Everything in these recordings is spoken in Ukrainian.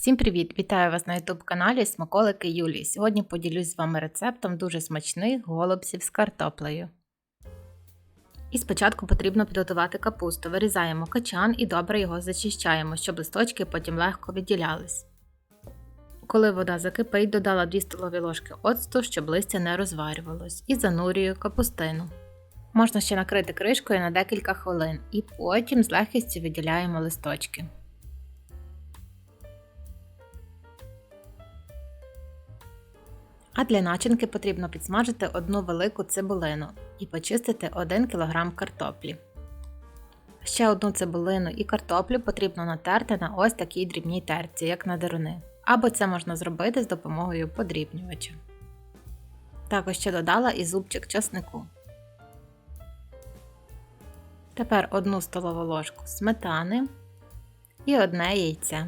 Всім привіт! Вітаю вас на YouTube каналі Смаколики Юлії. Сьогодні поділюсь з вами рецептом дуже смачних голубців з картоплею. І спочатку потрібно підготувати капусту. Вирізаємо качан і добре його зачищаємо, щоб листочки потім легко відділялись. Коли вода закипить, додала 2 столові ложки оцту, щоб листя не розварювалось, і занурюю капустину. Можна ще накрити кришкою на декілька хвилин, і потім з легкістю виділяємо листочки. А для начинки потрібно підсмажити одну велику цибулину і почистити 1 кг картоплі. Ще одну цибулину і картоплю потрібно натерти на ось такій дрібній терці, як на деруни. Або це можна зробити з допомогою подрібнювача. Також ще додала і зубчик часнику. Тепер 1 столову ложку сметани і одне яйце.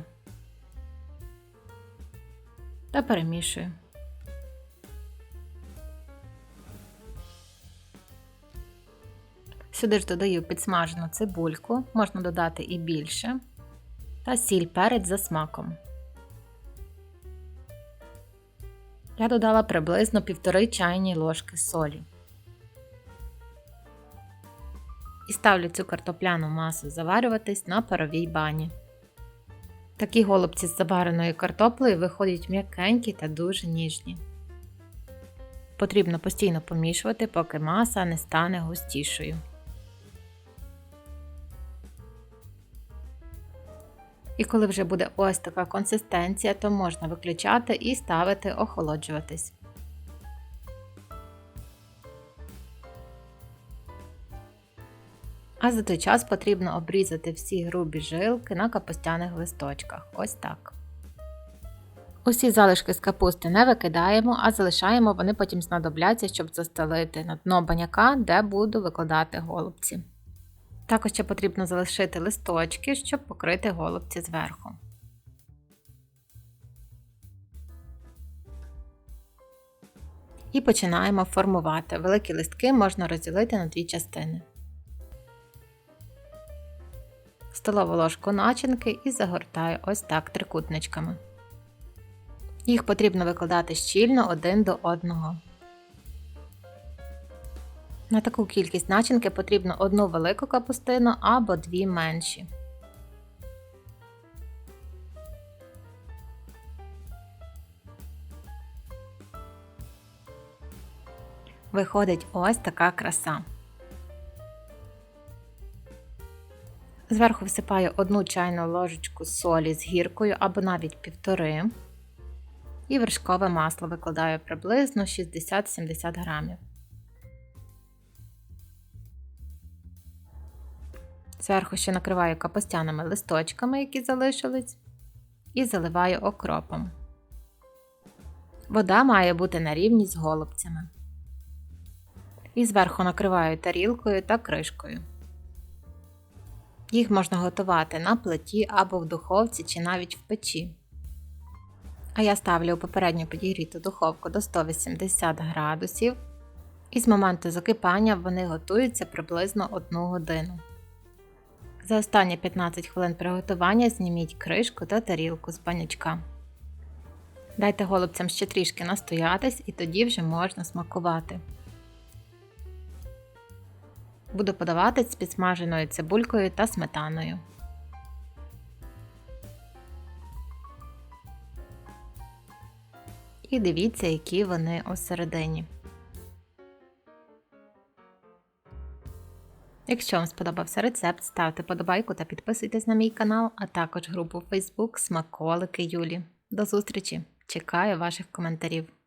Та перемішую. Сюди ж додаю підсмажену цибульку, можна додати і більше, та сіль перець за смаком. Я додала приблизно 1,5 чайні ложки солі. І ставлю цю картопляну масу заварюватись на паровій бані. Такі голубці з завареною картоплею виходять м'якенькі та дуже ніжні. Потрібно постійно помішувати, поки маса не стане густішою. І коли вже буде ось така консистенція, то можна виключати і ставити охолоджуватись. А за той час потрібно обрізати всі грубі жилки на капустяних листочках. Ось так. Усі залишки з капусти не викидаємо, а залишаємо, вони потім знадобляться, щоб застелити на дно баняка, де буду викладати голубці. Також ще потрібно залишити листочки, щоб покрити голубці зверху. І починаємо формувати. Великі листки можна розділити на дві частини. Столову ложку начинки і загортаю ось так трикутничками. Їх потрібно викладати щільно один до одного. На таку кількість начинки потрібно одну велику капустину або дві менші. Виходить ось така краса. Зверху всипаю одну чайну ложечку солі з гіркою або навіть півтори. І вершкове масло викладаю приблизно 60-70 грамів. Зверху ще накриваю капустяними листочками, які залишились, і заливаю окропом. Вода має бути на рівні з голубцями. І зверху накриваю тарілкою та кришкою. Їх можна готувати на плиті або в духовці чи навіть в печі. А я ставлю у попередньо підігріту духовку до 180 градусів, і з моменту закипання вони готуються приблизно 1 годину. За останні 15 хвилин приготування зніміть кришку та тарілку з банячка. Дайте голубцям ще трішки настоятись і тоді вже можна смакувати. Буду подавати з підсмаженою цибулькою та сметаною. І дивіться, які вони усередині. Якщо вам сподобався рецепт, ставте подобайку та підписуйтесь на мій канал, а також групу Facebook Смаколики Юлі. До зустрічі! Чекаю ваших коментарів.